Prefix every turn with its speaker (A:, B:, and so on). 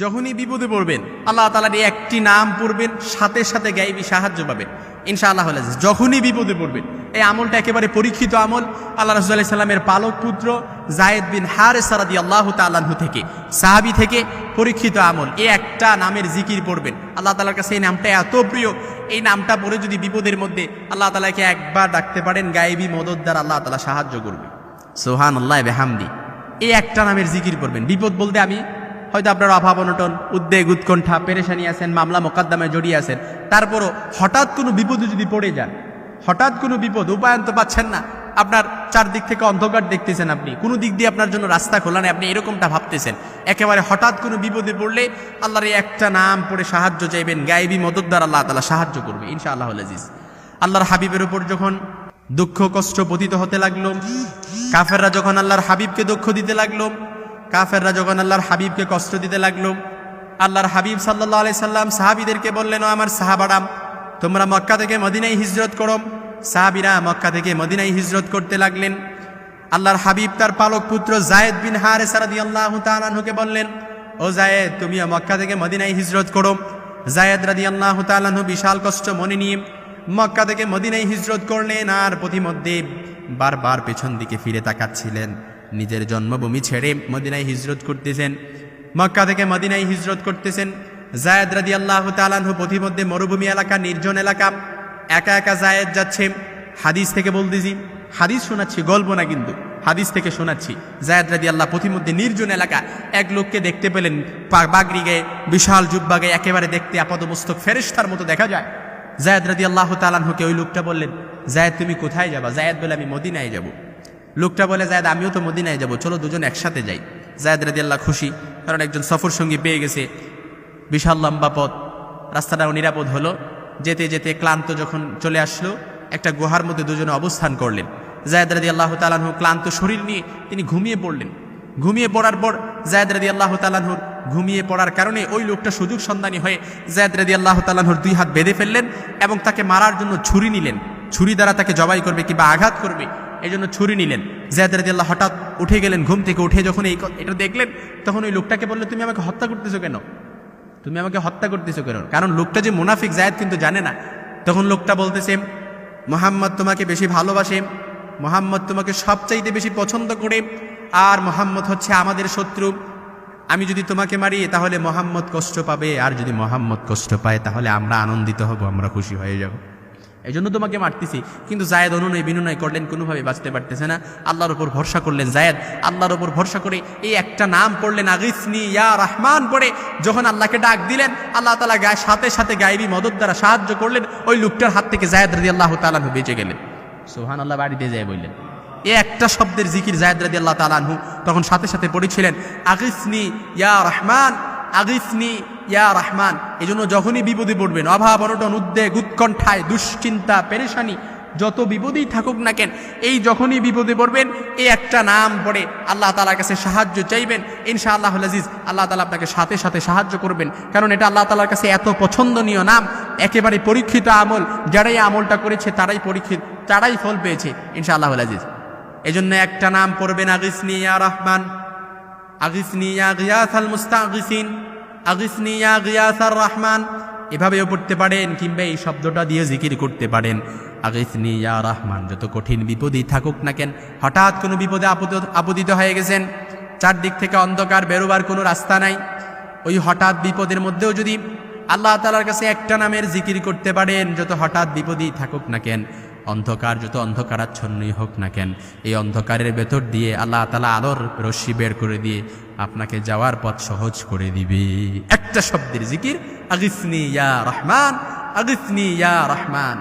A: যখনই বিপদে পড়বেন, আল্লাহ তালার একটি নাম পড়বেন, সাথে সাথে গাইবি সাহায্য পাবেন। ইনশাআল্লাহ আল্লাহ যখনই বিপদে পড়বেন, এই আমলটা একেবারে পরীক্ষিত আমল। আল্লাহ রসুল্লাহ সাল্লামের পালক পুত্র জায়েদ বিন হারে সারাদি আল্লাহ তাল্লাহু থেকে, সাহাবি থেকে পরীক্ষিত আমল। এই একটা নামের জিকির পড়বেন। আল্লাহ তালার কাছে এই নামটা এত প্রিয়, এই নামটা পড়ে যদি বিপদের মধ্যে আল্লাহ তালাকে একবার ডাকতে পারেন, গায়েবী মদত দ্বারা আল্লাহ তালা সাহায্য করবে। সোহান আল্লাহ বেহামদি। এই একটা নামের জিকির করবেন বিপদ বলতে আমি হয়তো আপনার অভাব অনটন, উদ্বেগ, উৎকণ্ঠা, পেরেশানি আছেন, মামলা মোকদ্দমায় জড়িয়ে আছেন। তারপরও হঠাৎ কোনো বিপদে যদি পড়ে যান হঠাৎ কোনো বিপদ উপায়ন্ত পাচ্ছেন না। আপনার চারদিক থেকে অন্ধকার দেখতেছেন আপনি। কোনো দিক দিয়ে আপনার জন্য রাস্তা খোলা নেই, আপনি এরকমটা ভাবতেছেন। একেবারে হঠাৎ কোনো বিপদে পড়লে আল্লাহর এই একটা নাম পড়ে সাহায্য চাইবেন, গায়েবী মদত দ্বারা আল্লাহ তালা সাহায্য করবে ইনশা আল্লাহ আজিজ। আল্লাহর হাবিবের উপর যখন দুঃখ, কষ্ট পতিত হতে লাগল, কাফেররা যখন আল্লাহর হাবিবকে দুঃখ দিতে লাগল কাফেররা যখন আল্লাহর হাবিবকে কষ্ট দিতে লাগল, আল্লাহর হাবিব সাল্লাহ আলি সাল্লাম সাহাবিদেরকে বললেন আমার সাহাবারাম, তোমরা মক্কা থেকে মদিনায় হিজরত করো। সাহাবিরা মক্কা থেকে মদিনায় হিজরত করতে লাগলেন। আল্লাহর হাবিব তার পালক পুত্র জায়েদ বিন হারে সারাদি আল্লাহ তালাহুকে বললেন, ও জায়েদ, তুমিও মক্কা থেকে মদিনায় হিজরত করো। জায়েদ রাদি আল্লাহ তালাহু বিশাল কষ্ট মনে নিয়ে মক্কা থেকে মদিনায় হিজরত করলেন আর পথিমধ্যে বারবার পেছন দিকে ফিরে তাকাচ্ছিলেন। নিজের জন্মভূমি ছেড়ে মদিনায় হিজরত করতেছেন। মক্কা থেকে মদিনায় হিজরত করতেছেন। জায়েদ রাদি আল্লাহ তালাহু পথিমধ্যে মরুভূমি এলাকা, নির্জন এলাকা। একা একা জায়েদ যাচ্ছে। হাদিস থেকে বলতেছি, হাদিস শোনাচ্ছি, গল্প না কিন্তু, হাদিস থেকে শোনাচ্ছি। জায়দ রাদি আল্লাহ পথিমধ্যে নির্জন এলাকা। এক লোককে দেখতে পেলেন বাগরি গায়ে, বিশাল জুব্বা গায়ে একেবারে দেখতে আপাদমস্তক ফেরেস্তার মতো দেখা যায়। জায়দ রাদি আল্লাহ তালানহুকে ওই লোকটা বললেন, জায়দ, তুমি কোথায় যাবা? জায়দ বলে, আমি মদিনায় যাব। লোকটা বলে, জায়দ, আমিও তো মদিনায় যাব, চলো দুজন একসাথে যাই। জায়দ রাদি আল্লাহ খুশি, কারণ একজন সফর সঙ্গী পেয়ে গেছে। বিশাল লম্বা পথ। রাস্তাটাও নিরাপদ হলো। যেতে যেতে ক্লান্ত যখন চলে আসলো, একটা গুহার মধ্যে দুজনে অবস্থান করলেন। জায়দ রাদি আল্লাহ তালাহু ক্লান্ত শরীর নিয়ে তিনি ঘুমিয়ে পড়লেন। ঘুমিয়ে পড়ার পর জায়দ রাদি আল্লাহ তালাহুর ঘুমিয়ে পড়ার কারণে ওই লোকটা সুযোগ সন্ধানী হয়ে জায়দ রাদি আল্লাহ তালাহুর দুই হাত বেঁধে ফেললেন এবং তাকে মারার জন্য ছুরি নিলেন। ছুরি দ্বারা তাকে জবাই করবে কিংবা আঘাত করবে। এই জন্য ছুরি নিলেন। জায়দ রাদি আল্লাহ হঠাৎ উঠে গেলেন, ঘুম থেকে উঠে যখন এই এটা দেখলেন, তখন ওই লোকটাকে বললে, তুমি আমাকে হত্যা করতেছো কেন? তুমি আমাকে হত্যা করতেছো কেন? কারণ লোকটা যে মুনাফিক জায়দ কিন্তু জানে না। তখন লোকটা বলতেছে, মোহাম্মদ তোমাকে বেশি ভালোবাসে, মোহাম্মদ তোমাকে সবচাইতে বেশি পছন্দ করে, আর মোহাম্মদ হচ্ছে আমাদের শত্রু। আমি যদি তোমাকে মারি, তাহলে মোহাম্মদ কষ্ট পাবে, আর যদি মোহাম্মদ কষ্ট পায়, তাহলে আমরা আনন্দিত হব, আমরা খুশি হয়ে যাব। এই জন্য তোমাকে মারতেছি। কিন্তু জায়েদ অনুনয় বিনয় করলেন কোনোভাবে বাঁচতে পারতেছে না। আল্লাহর উপর ভরসা করলেন জায়েদ। আল্লাহর ওপর ভরসা করে এই একটা নাম পড়লেন আগিসনি ইয়া রহমান পড়ে। যখন আল্লাহকে ডাক দিলেন, আল্লাহ তালা গায়ে সাথে সাথে গায়েবী মদত দ্বারা সাহায্য করলেন। ওই লোকটার হাত থেকে জায়েদ রাদি আল্লাহ তালাহু বেঁচে গেলেন। সোহান আল্লাহ বাড়িতে যায় বললেন। এ একটা শব্দের জিকির জায়দ রাদি আল্লাহ তালানহু তখন সাথে সাথে পড়েছিলেন আগিসনি ইয়া রহমান। আগিসনি, ইয়া রহমান। এই জন্য যখনই বিপদে পড়বেন, অভাব, অনটন, উদ্বেগ, উৎকণ্ঠায়, দুশ্চিন্তা, পেরেশানি, যত বিপদেই থাকুক না কেন, এই যখনই বিপদে পড়বেন, এই একটা নাম পড়ে আল্লাহ তালার কাছে সাহায্য চাইবেন। ইনশা আল্লাহ আজিজ, আল্লাহ তালা আপনাকে সাথে সাথে সাহায্য করবেন। কারণ এটা আল্লাহ তালার কাছে এত পছন্দনীয় নাম, একেবারে পরীক্ষিত আমল। যারাই আমলটা করেছে, তারাই পরীক্ষিত, তারাই ফল পেয়েছে ইনশা আল্লাহ আজিজ। এজন্য একটা নাম পড়বেন, আগিসনি, ইয়া রহমান। আগিসনি ইয়া আল আগিসনি ইয়া আর রহমান। এভাবেও পড়তে পারেন কিংবা এই শব্দটা দিয়ে জিকির করতে পারেন। আগিসনি ইয়া রহমান, যত কঠিন বিপদই থাকুক না কেন, হঠাৎ কোনো বিপদে আপদ, আপদিত হয়ে গেছেন। চারদিক থেকে অন্ধকার, বেরোবার কোনো রাস্তা নাই। ওই হঠাৎ বিপদের মধ্যেও যদি আল্লাহ তালার কাছে একটা নামের জিকির করতে পারেন, যত হঠাৎ বিপদই থাকুক না কেন অন্ধকার যত অন্ধকারাচ্ছন্নই হোক না কেন, এই অন্ধকারের ভেতর দিয়ে আল্লাহ তালা আলোর রশ্মি বের করে দিয়ে আপনাকে যাওয়ার পথ সহজ করে দিবে। একটা শব্দের জিকির, আগিসনি ইয়া রহমান, আগিসনি ইয়া রহমান।